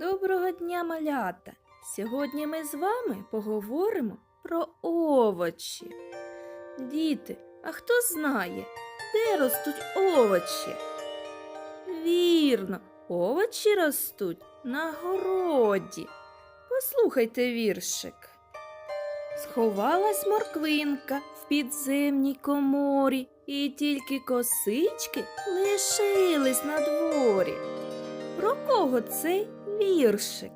Доброго дня, малята! Сьогодні ми з вами поговоримо про овочі. Діти, а хто знає, де ростуть овочі? Вірно, овочі ростуть на городі. Послухайте віршик. Сховалась морквинка в підземній коморі, і тільки косички лишились на дворі. Про кого цей віршик?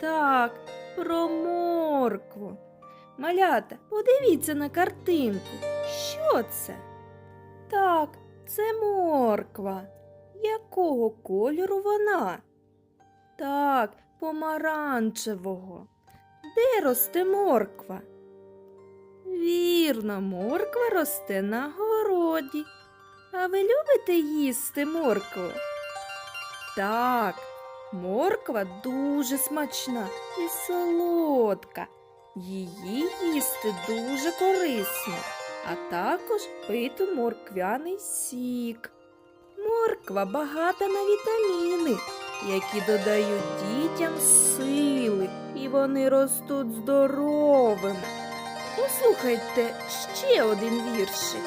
Так, про моркву. Малята, подивіться на картинку. Що це? Так, це морква. Якого кольору вона? Так, помаранчевого. Де росте морква? Вірно, морква росте на городі. А ви любите їсти моркву? Так, морква дуже смачна і солодка. Її їсти дуже корисно, а також пити морквяний сік. Морква багата на вітаміни, які додають дітям сили, і вони ростуть здоровими. Послухайте ще один віршик.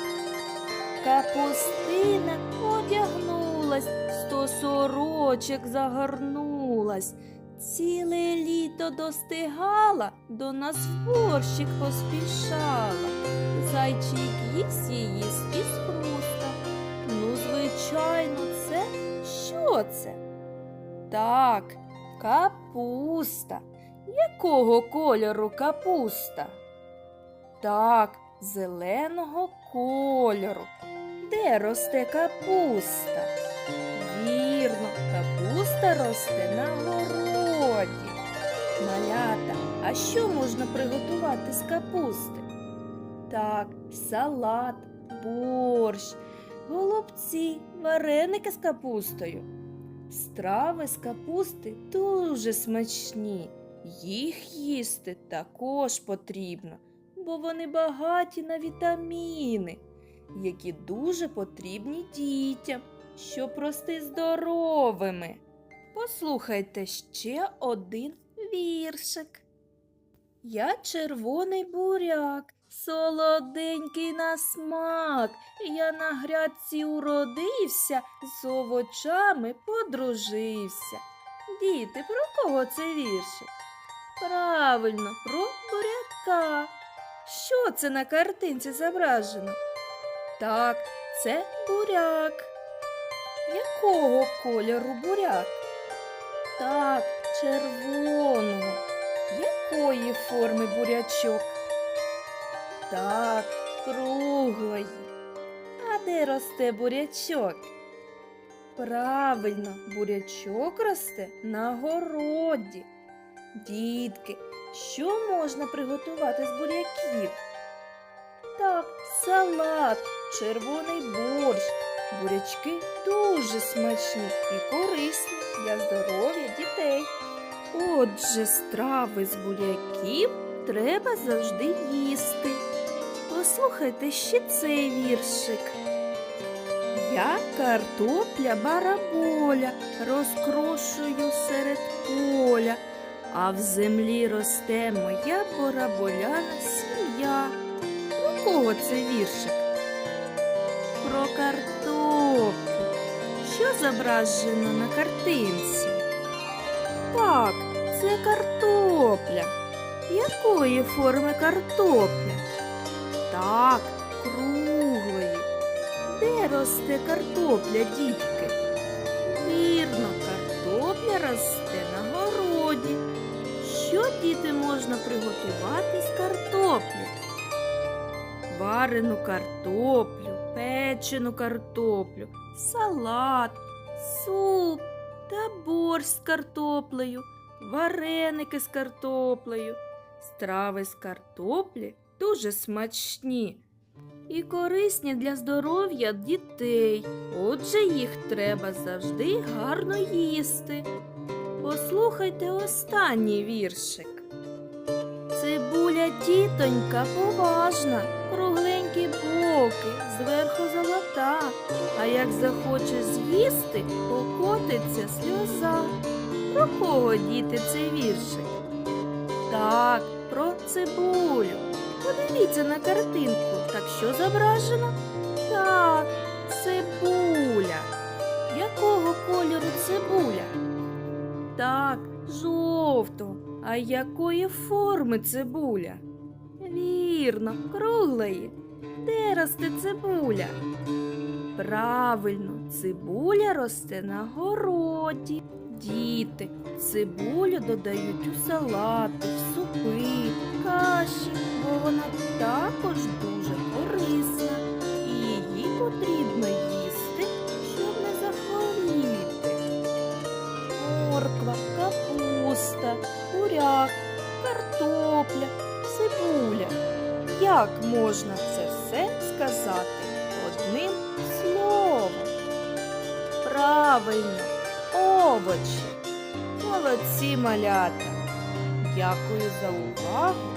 Капустина одягнулась, сто сорочок загорнулась, ціле літо достигала, до нас в борщик поспішала. Зайчик їсть її з хруста. Ну, звичайно, це що це? Так, капуста. Якого кольору капуста? Так, зеленого кольору. Де росте капуста? Вірно, капуста росте на городі. Малята, а що можна приготувати з капусти? Так, салат, борщ, голубці, вареники з капустою. Страви з капусти дуже смачні. Їх їсти також потрібно, бо вони багаті на вітаміни, які дуже потрібні дітям, щоб рости здоровими. Послухайте ще один віршик. Я червоний буряк, солоденький на смак. Я на грядці уродився, з овочами подружився. Діти, про кого це віршик? Правильно, про буряка. Що це на картинці зображено? Так, це буряк. Якого кольору буряк? Так, червоного. Якої форми бурячок? Так, круглої. А де росте бурячок? Правильно, бурячок росте на городі. Дітки, що можна приготувати з буряків? Так, салат, червоний борщ. Бурячки дуже смачні і корисні для здоров'я дітей. Отже, страви з буряків треба завжди їсти. Послухайте ще цей віршик. Я картопля бараболя розкрошую серед поля, а в землі росте моя бараболяна сім'я. Про кого це віршик? Про картоплю. Що зображено на картинці? Так, це картопля. Якої форми картопля? Так, круглої. Де росте картопля, дітки? Вірно, картопля росте на городі. Що діти можна приготувати з картоплі? Варену картоплю, печену картоплю, салат, суп та борщ з картоплею, вареники з картоплею. Страви з картоплі дуже смачні і корисні для здоров'я дітей. Отже, їх треба завжди гарно їсти. Послухайте останній віршик. Цибуля тітонька поважна, кругленькі боки, зверху золота, а як захоче з'їсти, покотиться сльоза. Про кого діти цей віршик? Так, про цибулю. Подивіться на картинку. Так що зображено? Так, А якої форми цибуля? Вірно, круглої. Де росте цибуля? Правильно, цибуля росте на городі. Діти, цибулю додають у салати, в супи, каші, бо вона також дуже корисна. І її потрібно їсти, буряк, картопля, цибуля. Як можна це все сказати одним словом? Правильно, овочі. Молодці малята. Дякую за увагу